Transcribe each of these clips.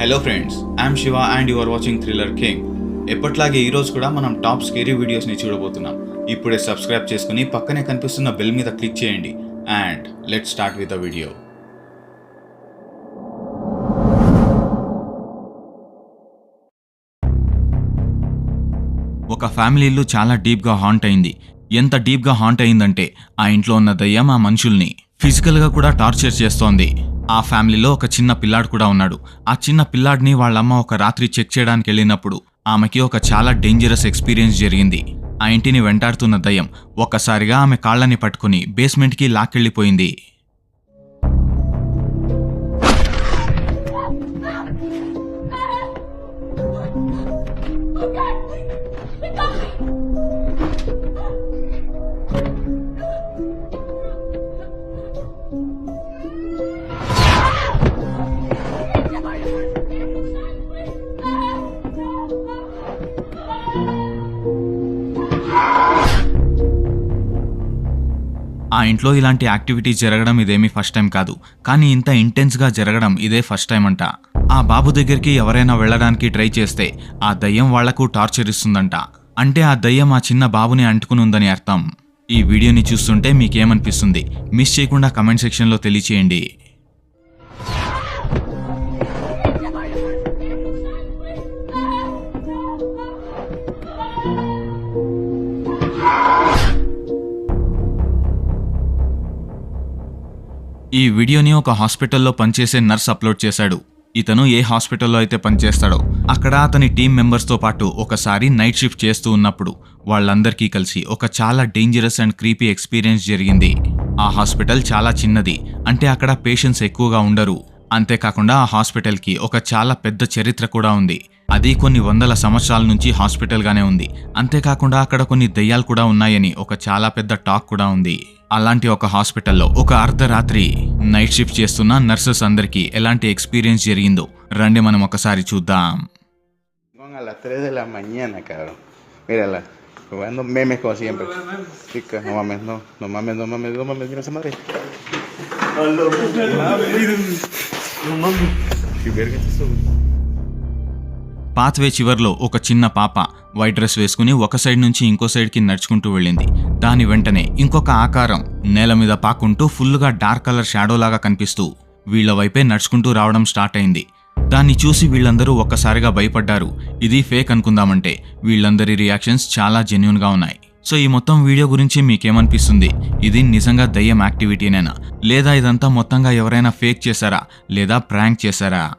Hello friends I'm Shiva and you are watching thriller king ఎప్పట్లాగే ఈరోజు కూడా మనం టాప్ స్కేరీ వీడియోస్ని చూడబోతున్నాం. ఇప్పుడే సబ్స్క్రైబ్ చేసుకుని పక్కనే కనిపిస్తున్న బెల్ మీద క్లిక్ చేయండి. And let start with the video ఒక ఫ్యామిలీ ఇల్లు చాలా డీప్గా హాంట్ అయింది. ఎంత డీప్గా హాంట్ అయిందంటే ఆ ఇంట్లో ఉన్న దయ్యం ఆ మనుషుల్ని ఫిజికల్గా కూడా టార్చర్ చేస్తోంది. ఆ ఫ్యామిలీలో ఒక చిన్న పిల్లాడు కూడా ఉన్నాడు. ఆ చిన్న పిల్లాడిని వాళ్ళమ్మ ఒక రాత్రి చెక్ చేయడానికి వెళ్ళినప్పుడు ఆమెకి ఒక చాలా డేంజరస్ ఎక్స్పీరియన్స్ జరిగింది. ఆ ఇంటిని వెంటాడుతున్న దయ్యం ఒక్కసారిగా ఆమె కాళ్ళని పట్టుకుని బేస్మెంట్కి లాక్కెళ్ళిపోయింది. ఆ ఇంట్లో ఇలాంటి యాక్టివిటీ జరగడం ఇదేమీ ఫస్ట్ టైం కాదు. కానీ ఇంత ఇంటెన్స్గా జరగడం ఇదే ఫస్ట్ టైం అంట. ఆ బాబు దగ్గరికి ఎవరైనా వెళ్ళడానికి ట్రై చేస్తే ఆ దయ్యం వాళ్ళకు టార్చర్ ఇస్తుందంట. అంటే ఆ దయ్యం ఆ చిన్న బాబుని అంటుకుని ఉందని అర్థం. ఈ వీడియోని చూస్తుంటే మీకేమనిపిస్తుంది? మిస్ చేయకుండా కమెంట్ సెక్షన్లో తెలియచేయండి. ఈ వీడియోని ఒక హాస్పిటల్లో పనిచేసే నర్స్ అప్లోడ్ చేశాడు. ఇతను ఏ హాస్పిటల్లో అయితే పనిచేస్తాడో అక్కడ అతని టీం మెంబర్స్తో పాటు ఒకసారి నైట్ షిఫ్ట్ చేస్తూ ఉన్నప్పుడు వాళ్ళందరికీ కలిసి ఒక చాలా డేంజరస్ అండ్ క్రీపీ ఎక్స్పీరియన్స్ జరిగింది. ఆ హాస్పిటల్ చాలా చిన్నది అంటే అక్కడ పేషెంట్స్ ఎక్కువగా ఉండరు. అంతేకాకుండా ఆ హాస్పిటల్కి ఒక చాలా పెద్ద చరిత్ర కూడా ఉంది. అది కొన్ని వందల సంవత్సరాల నుంచి హాస్పిటల్గానే ఉంది. అంతేకాకుండా అక్కడ కొన్ని దెయ్యాలు కూడా ఉన్నాయని ఒక చాలా పెద్ద టాక్ కూడా ఉంది. అలాంటి ఒక హాస్పిటల్లో ఒక అర్ధరాత్రి నైట్ షిఫ్ట్ చేస్తున్న నర్సెస్ అందరికి ఎలాంటి ఎక్స్పీరియన్స్ జరిగిందో రండి మనం ఒకసారి చూద్దాం. మేమే పాత్వే చివర్లో ఒక చిన్న పాప వైట్ డ్రెస్ వేసుకుని ఒక సైడ్ నుంచి ఇంకో సైడ్కి నడుచుకుంటూ వెళ్ళింది. దాని వెంటనే ఇంకొక ఆకారం నేల మీద పాకుంటూ ఫుల్గా డార్క్ కలర్ షాడో లాగా కనిపిస్తూ వీళ్ళ వైపే నడుచుకుంటూ రావడం స్టార్ట్ అయింది. దాన్ని చూసి వీళ్ళందరూ ఒక్కసారిగా భయపడ్డారు. ఇది ఫేక్ అనుకుందామంటే వీళ్ళందరి రియాక్షన్స్ చాలా జెన్యున్గా ఉన్నాయి. సో ఈ మొత్తం వీడియో గురించి మీకేమనిపిస్తుంది? ఇది నిజంగా దయ్యం యాక్టివిటీనేనా? లేదా ఇదంతా మొత్తంగా ఎవరైనా ఫేక్ చేశారా? లేదా ప్రాంక్ చేశారా?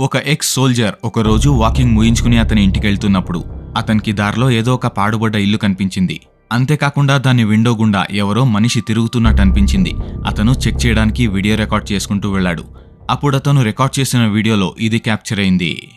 ఒక ఎక్స్ సోల్జర్ ఒకరోజు వాకింగ్ ముగించుకుని అతని ఇంటికి వెళ్తున్నప్పుడు అతనికి దారిలో ఏదో ఒక పాడుబడ్డ ఇల్లు కనిపించింది. అంతేకాకుండా దాని విండో గుండా ఎవరో మనిషి తిరుగుతున్నట్టు అనిపించింది. అతను చెక్ చేయడానికి వీడియో రికార్డ్ చేసుకుంటూ వెళ్ళాడు. అప్పుడు అతను రికార్డ్ చేసిన వీడియోలో ఇది క్యాప్చర్ అయింది.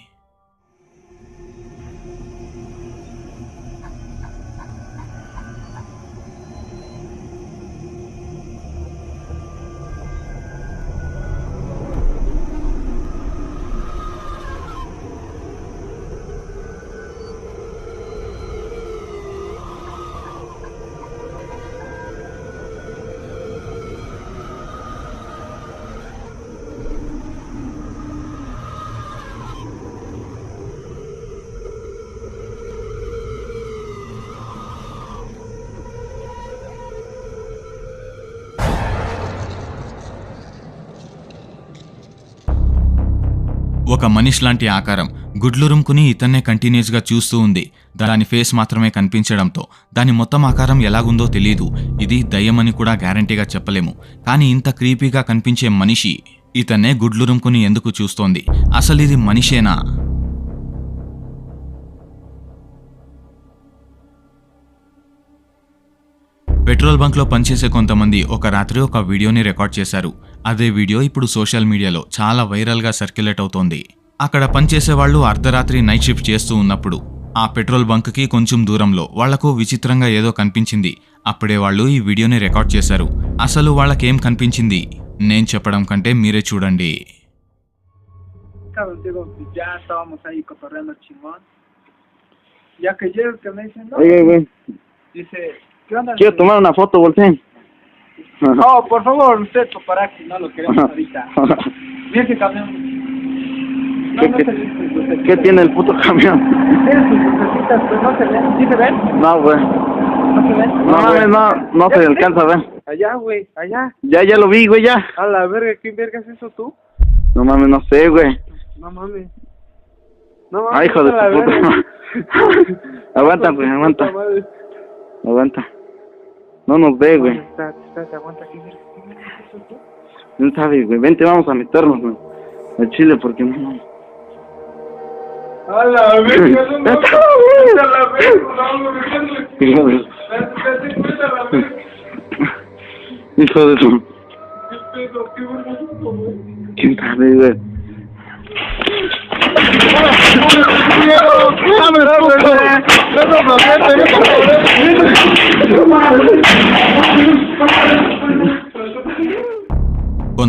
ఒక మనిషి లాంటి ఆకారం. గుడ్లురుముకుని ఇతన్నే కంటిన్యూస్గా చూస్తూ ఉంది. దాని ఫేస్ మాత్రమే కనిపించడంతో దాని మొత్తం ఆకారం ఎలాగుందో తెలియదు ఇది దయ్యమని కూడా గ్యారంటీగా చెప్పలేము. కానీ ఇంత క్రీపీగా కనిపించే మనిషి ఇతన్నే గుడ్లురుముకుని ఎందుకు చూస్తోంది? అసలు ఇది మనిషేనా? పెట్రోల్ బంక్లో పనిచేసే కొంతమంది ఒక రాత్రి ఒక వీడియోని రికార్డ్ చేశారు. అదే వీడియో ఇప్పుడు సోషల్ మీడియాలో చాలా వైరల్గా సర్క్యులేట్ అవుతోంది. అక్కడ పనిచేసే వాళ్ళు అర్ధరాత్రి నైట్ షిఫ్ట్ చేస్తూ ఉన్నప్పుడు ఆ పెట్రోల్ బంక్కి కొంచెం దూరంలో వాళ్ళకు విచిత్రంగా ఏదో కనిపించింది. అప్పుడే వాళ్ళు ఈ వీడియోని రికార్డ్ చేశారు. అసలు వాళ్ళకేం కనిపించింది? నేను చెప్పడం కంటే మీరే చూడండి. Dice, no, ¿Qué onda? Quiero tomar una foto, volteen. No, por favor, usted para aquí, no lo queremos ahorita. Mira ese camión. No, ¿Qué, no qué- qué tiene el puto camión? Tiene sus lucecitas, no se ven. ¿Sí se ven? No, güey. ¿No se ven? No mames, no, no se alcanza a ver. Allá, güey, allá. Ya, ya lo vi, güey, ya. A la verga, ¿quién verga es eso tú? No mames, no sé, güey. No mames. No mames. Ay, hijo de tu puta. Aguanta, güey, aguanta. Aguanta. No nos ve, güey. Te aguanta aquí, No sabes, güey. Vente, vamos a meternos, güey. Al chile, porque no. A la vez, a la vez, Hijo de su. ¿Quién sabe, güey?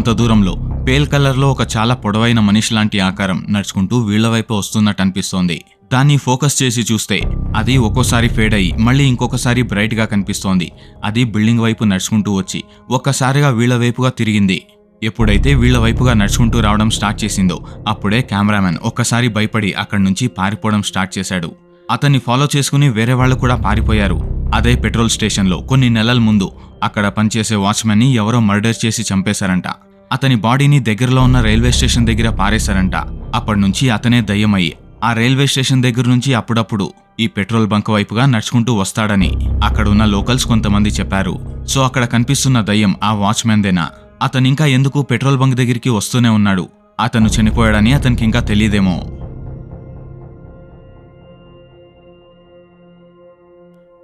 కొంత దూరంలో pale కలర్లో ఒక చాలా పొడవైన మనిషి లాంటి ఆకారం నడుచుకుంటూ వీళ్ళ వైపు వస్తున్నట్టు అనిపిస్తోంది. దాన్ని ఫోకస్ చేసి చూస్తే అది ఒక్కోసారి ఫేడ్ అయ్యి మళ్ళీ ఇంకొకసారి బ్రైట్గా కనిపిస్తోంది. అది బిల్డింగ్ వైపు నడుచుకుంటూ వచ్చి ఒక్కసారిగా వీళ్ళ వైపుగా తిరిగింది. ఎప్పుడైతే వీళ్ళ వైపుగా నడుచుకుంటూ రావడం స్టార్ట్ చేసిందో అప్పుడే కెమెరామెన్ ఒక్కసారి భయపడి అక్కడి నుంచి పారిపోవడం స్టార్ట్ చేశాడు. అతన్ని ఫాలో చేసుకుని వేరే వాళ్ళు కూడా పారిపోయారు. అదే పెట్రోల్ స్టేషన్లో కొన్ని నెలల ముందు అక్కడ పనిచేసే వాచ్మెన్ని ఎవరో మర్డర్ చేసి చంపేశారంట. అతని బాడీని దగ్గరలో ఉన్న రైల్వే స్టేషన్ దగ్గర పారేశారంట. అప్పటి నుంచి అతనే దయ్యమయ్యి ఆ రైల్వే స్టేషన్ దగ్గర నుంచి అప్పుడప్పుడు ఈ పెట్రోల్ బంక్ వైపుగా నడుచుకుంటూ వస్తాడని అక్కడున్న లోకల్స్ కొంతమంది చెప్పారు. సో అక్కడ కనిపిస్తున్న దయ్యం ఆ వాచ్మెన్దేనా అతనింకా ఇంకా ఎందుకు పెట్రోల్ బంక్ దగ్గరికి వస్తూనే ఉన్నాడు? అతను చనిపోయాడని అతనికి ఇంకా తెలియదేమో.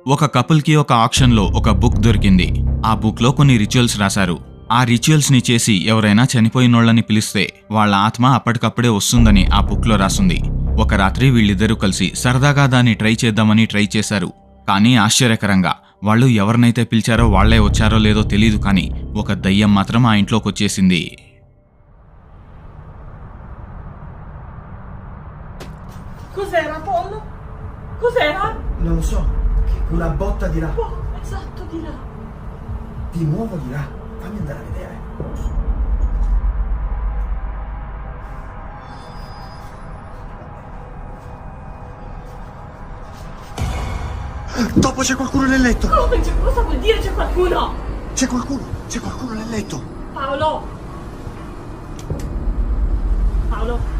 ఒక కపుల్కి ఒక ఆప్షన్లో ఒక బుక్ దొరికింది. ఆ బుక్లో కొన్ని రిచువల్స్ రాశారు. ఆ రిచువల్స్ని చేసి ఎవరైనా చనిపోయినోళ్ళని పిలిస్తే వాళ్ళ ఆత్మ అప్పటికప్పుడే వస్తుందని ఆ బుక్లో రాసుంది ఒక రాత్రి వీళ్ళిద్దరూ కలిసి సరదాగా దాన్ని ట్రై చేద్దామని ట్రై చేశారు కానీ ఆశ్చర్యకరంగా వాళ్ళు ఎవరినైతే పిలిచారో వాళ్ళే వచ్చారో లేదో తెలియదు కానీ ఒక దయ్యం మాత్రం ఆ ఇంట్లోకి వచ్చేసింది Cos'era Paul? Cos'era? Non lo so, che quella botta di là, Oh, esatto di là. di nuovo di là. Fammi andare a vedere. Dopo c'è qualcuno nel letto! Come c'è? Cosa vuol dire c'è qualcuno? C'è qualcuno! C'è qualcuno nel letto! Paolo! Paolo?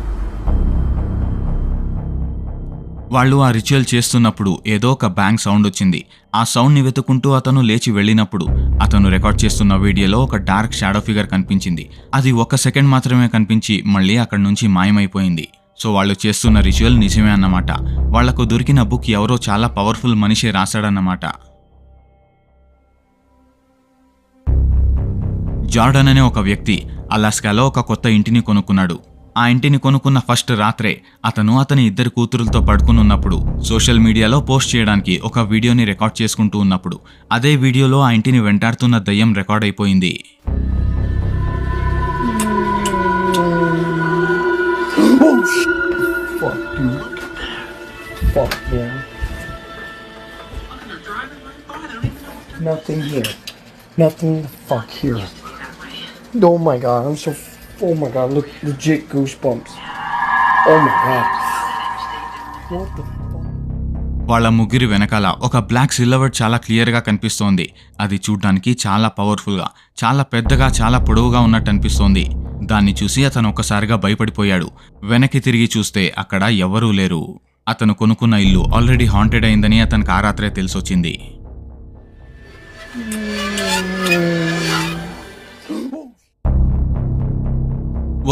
వాళ్ళు ఆ ritual చేస్తున్నప్పుడు ఏదో ఒక bank sound వచ్చింది. ఆ సౌండ్ని వెతుకుంటూ అతను లేచి వెళ్ళినప్పుడు అతను రికార్డ్ చేస్తున్న వీడియోలో ఒక డార్క్ షాడో ఫిగర్ కనిపించింది. అది ఒక సెకండ్ మాత్రమే కనిపించి మళ్ళీ అక్కడి నుంచి మాయమైపోయింది. సో వాళ్ళు చేస్తున్న రిచువల్ నిజమే అన్నమాట. వాళ్ళకు దొరికిన బుక్ ఎవరో చాలా పవర్ఫుల్ మనిషి రాశాడన్నమాట. జార్డన్ అనే ఒక వ్యక్తి అలాస్కాలో ఒక కొత్త ఇంటిని కొనుక్కున్నాడు. ఆ ఇంటిని కొనుక్కున్న ఫస్ట్ రాత్రే అతను అతని ఇద్దరు కూతురులతో పడుకుని ఉన్నప్పుడు సోషల్ మీడియాలో పోస్ట్ చేయడానికి ఒక వీడియోని రికార్డ్ చేసుకుంటూ ఉన్నప్పుడు అదే వీడియోలో ఆ ఇంటిని వెంటాడుతున్న దయ్యం రికార్డ్ అయిపోయింది Nothing here. Nothing the fuck here. Oh my god, I'm so. Oh my god, look, legit goosebumps. Oh my god. What the వాళ్ళ ముగ్గురి వెనకాల ఒక బ్లాక్ సిల్వర్ చాలా క్లియర్గా కనిపిస్తోంది. అది చూడ్డానికి చాలా పవర్ఫుల్గా చాలా పెద్దగా చాలా పొడవుగా ఉన్నట్టు అనిపిస్తోంది. దాన్ని చూసి అతను ఒక్కసారిగా భయపడిపోయాడు. వెనక్కి తిరిగి చూస్తే అక్కడ ఎవరూ లేరు. అతను కొనుక్కున్న ఇల్లు ఆల్రెడీ హాంటెడ్ అయిందని అతనికి ఆ రాత్రే తెలిసొచ్చింది.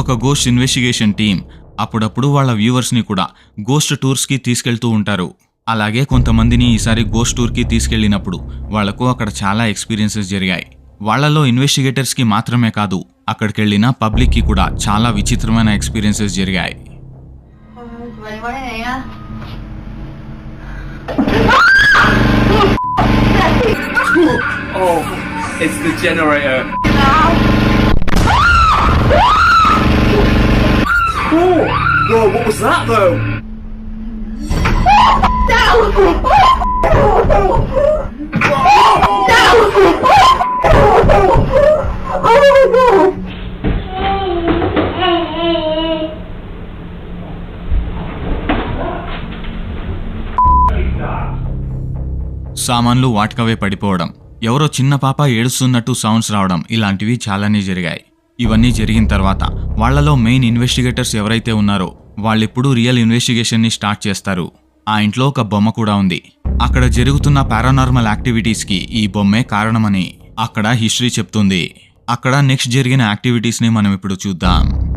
ఒక గోస్ట్ ఇన్వెస్టిగేషన్ టీం అప్పుడప్పుడు వాళ్ళ వ్యూవర్స్ని కూడా గోస్ట్ టూర్స్కి తీసుకెళ్తూ ఉంటారు. అలాగే కొంతమందిని ఈసారి గోస్ట్ టూర్కి తీసుకెళ్ళినప్పుడు వాళ్ళకు అక్కడ చాలా ఎక్స్పీరియన్సెస్ జరిగాయి. వాళ్ళలో ఇన్వెస్టిగేటర్స్కి మాత్రమే కాదు అక్కడికి వెళ్ళిన పబ్లిక్కి కూడా చాలా విచిత్రమైన ఎక్స్పీరియన్సెస్ జరిగాయి. Oh, it's the generator. cool! Whoa, what was that though? Oh my god! సామాన్లు వాటికవే పడిపోవడం ఎవరో చిన్న పాప ఏడుస్తున్నట్టు సౌండ్స్ రావడం ఇలాంటివి చాలానే జరిగాయి ఇవన్నీ జరిగిన తర్వాత వాళ్ళలో మెయిన్ ఇన్వెస్టిగేటర్స్ ఎవరైతే ఉన్నారో వాళ్ళిప్పుడు రియల్ ఇన్వెస్టిగేషన్ని స్టార్ట్ చేస్తారు. ఆ ఇంట్లో ఒక బొమ్మ కూడా ఉంది. అక్కడ జరుగుతున్న పారానార్మల్ యాక్టివిటీస్కి ఈ బొమ్మే కారణమని అక్కడ హిస్టరీ చెప్తుంది. అక్కడ నెక్స్ట్ జరిగిన యాక్టివిటీస్ని మనం ఇప్పుడు చూద్దాం.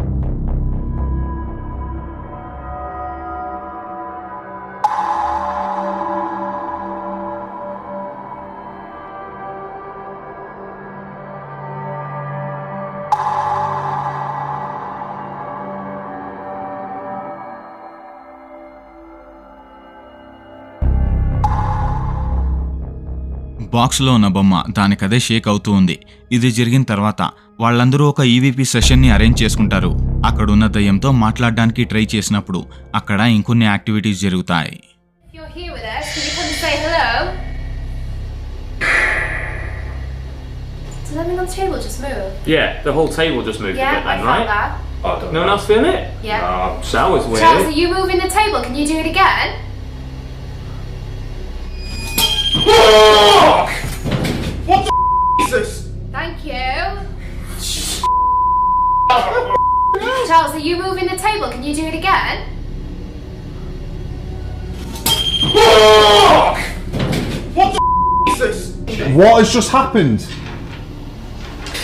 బాక్స్లో ఉన్న బొమ్మ దానికదే షేక్ అవుతూ ఉంది ఇది జరిగిన తర్వాత వాళ్ళందరూ ఒక ఈవీపీ సెషన్ని అరేంజ్ చేసుకుంటారు అక్కడున్న దయ్యంతో మాట్లాడడానికి ట్రై చేసినప్పుడు అక్కడ ఇంకొన్ని యాక్టివిటీస్ జరుగుతాయి If you're here with us, can you come and say hello? Does anything on the table just move? Yeah, the whole table just moved Yeah, a bit I then, felt right? that. I don't no one else feel it? Yeah. Uh, Sal was weird. Charles, are you moving the table? Can you do it again? Thank you. Charles, are you moving the table? Can you do it again? What has just happened?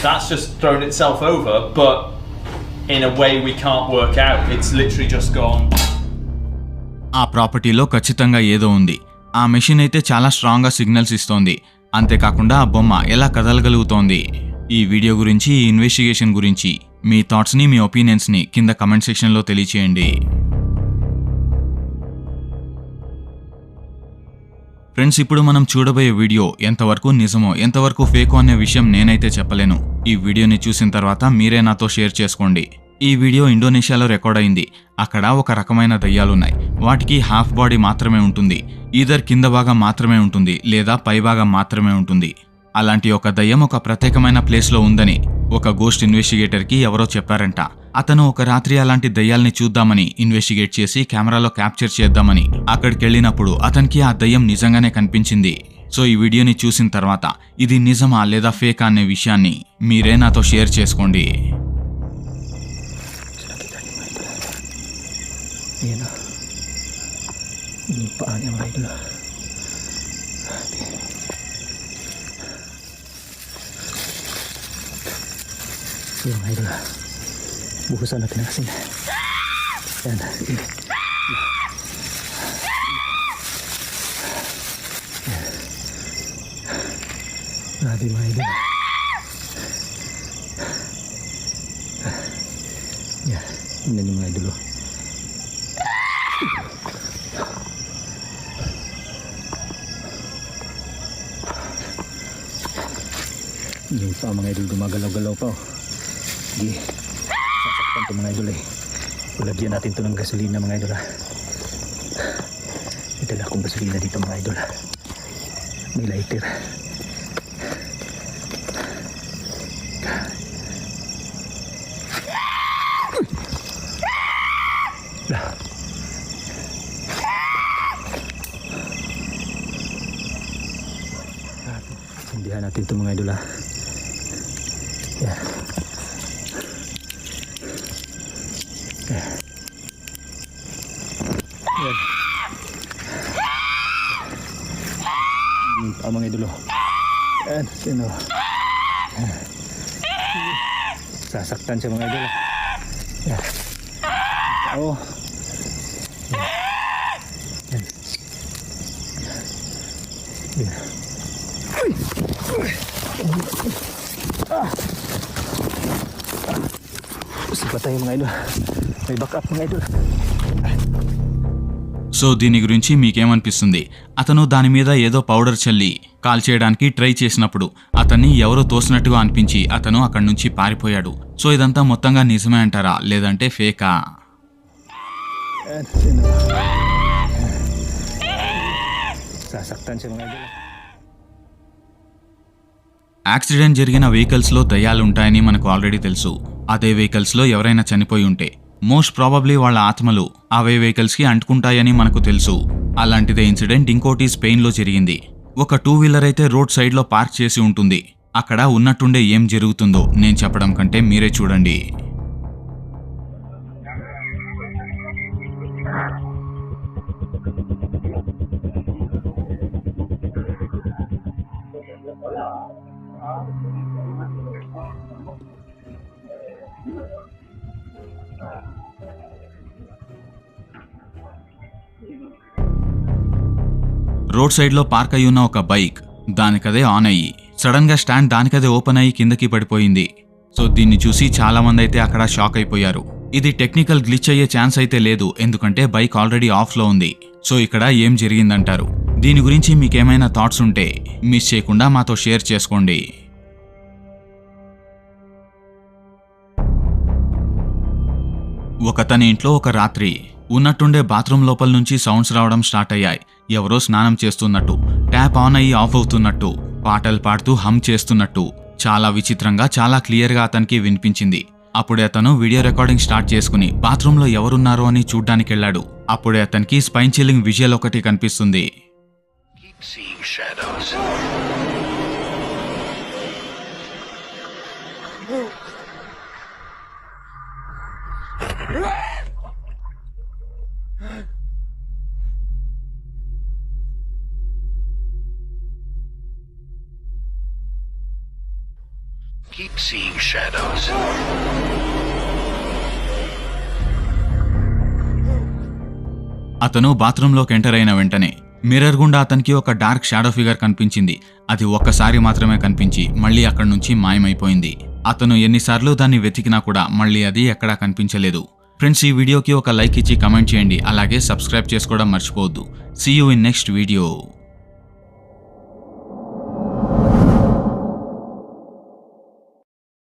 that's just thrown itself over, but in a way we can't work out. It's literally just gone. ఆ ప్రాపర్టీలో ఖచ్చితంగా ఏదో ఉంది ఆ machine అయితే చాలా స్ట్రాంగ్గా signals ఇస్తోంది. అంతేకాకుండా ఆ బొమ్మ ఎలా కదలగలుగుతోంది? ఈ వీడియో గురించి ఈ ఇన్వెస్టిగేషన్ గురించి మీ థాట్స్ని మీ ఒపీనియన్స్ని కింద కమెంట్ సెక్షన్లో తెలియచేయండి. ఫ్రెండ్స్ ఇప్పుడు మనం చూడబోయే వీడియో ఎంతవరకు నిజమో ఎంతవరకు ఫేకో అనే విషయం నేనైతే చెప్పలేను. ఈ వీడియోని చూసిన తర్వాత మీరే నాతో షేర్ చేసుకోండి. ఈ వీడియో ఇండోనేషియాలో రికార్డ్ అయింది. అక్కడ ఒక రకమైన దయ్యాలున్నాయి. వాటికి హాఫ్ బాడీ మాత్రమే ఉంటుంది. ఈధర్ కింద భాగం మాత్రమే ఉంటుంది లేదా పై భాగం మాత్రమే ఉంటుంది. అలాంటి ఒక దయ్యం ఒక ప్రత్యేకమైన ప్లేస్లో ఉందని ఒక గోస్ట్ ఇన్వెస్టిగేటర్కి ఎవరో చెప్పారంట. అతను ఒక రాత్రి అలాంటి దయ్యాల్ని చూద్దామని ఇన్వెస్టిగేట్ చేసి కెమెరాలో క్యాప్చర్ చేద్దామని అక్కడికి వెళ్ళినప్పుడు అతనికి ఆ దయ్యం నిజంగానే కనిపించింది. సో ఈ వీడియోని చూసిన తర్వాత ఇది నిజమా లేదా ఫేకా అనే విషయాన్ని మీరే నాతో షేర్ చేసుకోండి. Ayan na. Yung paa niya mga idol. Yung mga idol. Buhusan natin ang asin. Yan. Sige. Grabe mga idol. Yan. Yan yung mga idol. oh. Yung pa mga idol gumagalaw-galaw pa oh. Sige. Sasaktan to mga idol eh. Ulagyan natin to ng gasolina mga idol ah. May dala akong gasolina dito mga idol ah. May lighter. Sindihan natin ito mga idol ah. Mga idolo. oh. Yan. Sino? Sasaktan siya mga idolo. ah. Yeah. Oh. Yan. Yan. Sipa tayo mga idol. May backup mga idol. So దీని గురించి మీకేమనిపిస్తుంది అతను దాని మీద ఏదో powder చల్లి call చేయడానికి try చేసినప్పుడు అతన్ని ఎవరో తోసినట్టుగా అనిపించి అతను అక్కడి నుంచి పారిపోయాడు. సో ఇదంతా మొత్తంగా నిజమే అంటారా? లేదంటే ఫేకా? యాక్సిడెంట్ జరిగిన వెహికల్స్లో దయ్యాలు ఉంటాయని మనకు ఆల్రెడీ తెలుసు. అదే వెహికల్స్లో ఎవరైనా చనిపోయి ఉంటే మోస్ట్ ప్రాబబ్లీ వాళ్ళ ఆత్మలు అవే వెహికల్స్కి అంటుకుంటాయని మనకు తెలుసు. అలాంటిదే ఇన్సిడెంట్ ఇంకోటి స్పెయిన్లో జరిగింది. ఒక టూ వీలర్ అయితే రోడ్ సైడ్లో పార్క్ చేసి ఉంటుంది. అక్కడ ఉన్నట్టుండే ఏం జరుగుతుందో నేను చెప్పడం కంటే మీరే చూడండి. రోడ్ సైడ్లో పార్క్ అయి ఉన్న ఒక బైక్ దానికదే ఆన్ అయ్యి సడన్గా స్టాండ్ దానికదే ఓపెన్ అయ్యి కిందకి పడిపోయింది. సో దీన్ని చూసి చాలామంది అయితే అక్కడ షాక్ అయిపోయారు. ఇది టెక్నికల్ గ్లిచ్ అయ్యే ఛాన్స్ అయితే లేదు ఎందుకంటే బైక్ ఆల్రెడీ ఆఫ్లో ఉంది. సో ఇక్కడ ఏం జరిగిందంటారు? దీని గురించి మీకేమైనా థాట్స్ ఉంటే మిస్ చేయకుండా మాతో షేర్ చేసుకోండి. ఒకతని ఇంట్లో ఒక రాత్రి ఉన్నట్టుండే బాత్రూమ్ లోపల నుంచి సౌండ్స్ రావడం స్టార్ట్ అయ్యాయి. ఎవరో స్నానం చేస్తున్నట్టు ట్యాప్ ఆన్ అయ్యి ఆఫ్ అవుతున్నట్టు పాటలు పాడుతూ హమ్ చేస్తున్నట్టు చాలా విచిత్రంగా చాలా క్లియర్గా అతనికి వినిపించింది. అప్పుడే అతను వీడియో రికార్డింగ్ స్టార్ట్ చేసుకుని బాత్రూంలో ఎవరున్నారో అని చూడ్డానికి వెళ్ళాడు అప్పుడే అతనికి స్పైన్ చిల్లింగ్ విజువల్ ఒకటి కనిపిస్తుంది. Keep seeing shadows. అతను బాత్రూంలోకి ఎంటర్ అయిన వెంటనే మిర్రర్ గుండా అతనికి ఒక డార్క్ షాడో ఫిగర్ కనిపించింది. అది ఒక్కసారి మాత్రమే కనిపించి మళ్ళీ అక్కడి నుంచి మాయమైపోయింది. అతను ఎన్నిసార్లు దాన్ని వెతికినా కూడా మళ్ళీ అది ఎక్కడా కనిపించలేదు. ఫ్రెండ్స్ ఈ వీడియోకి ఒక లైక్ ఇచ్చి కమెంట్ చేయండి. అలాగే సబ్స్క్రైబ్ చేసుకోవడం మర్చిపోవద్దు. See you in next video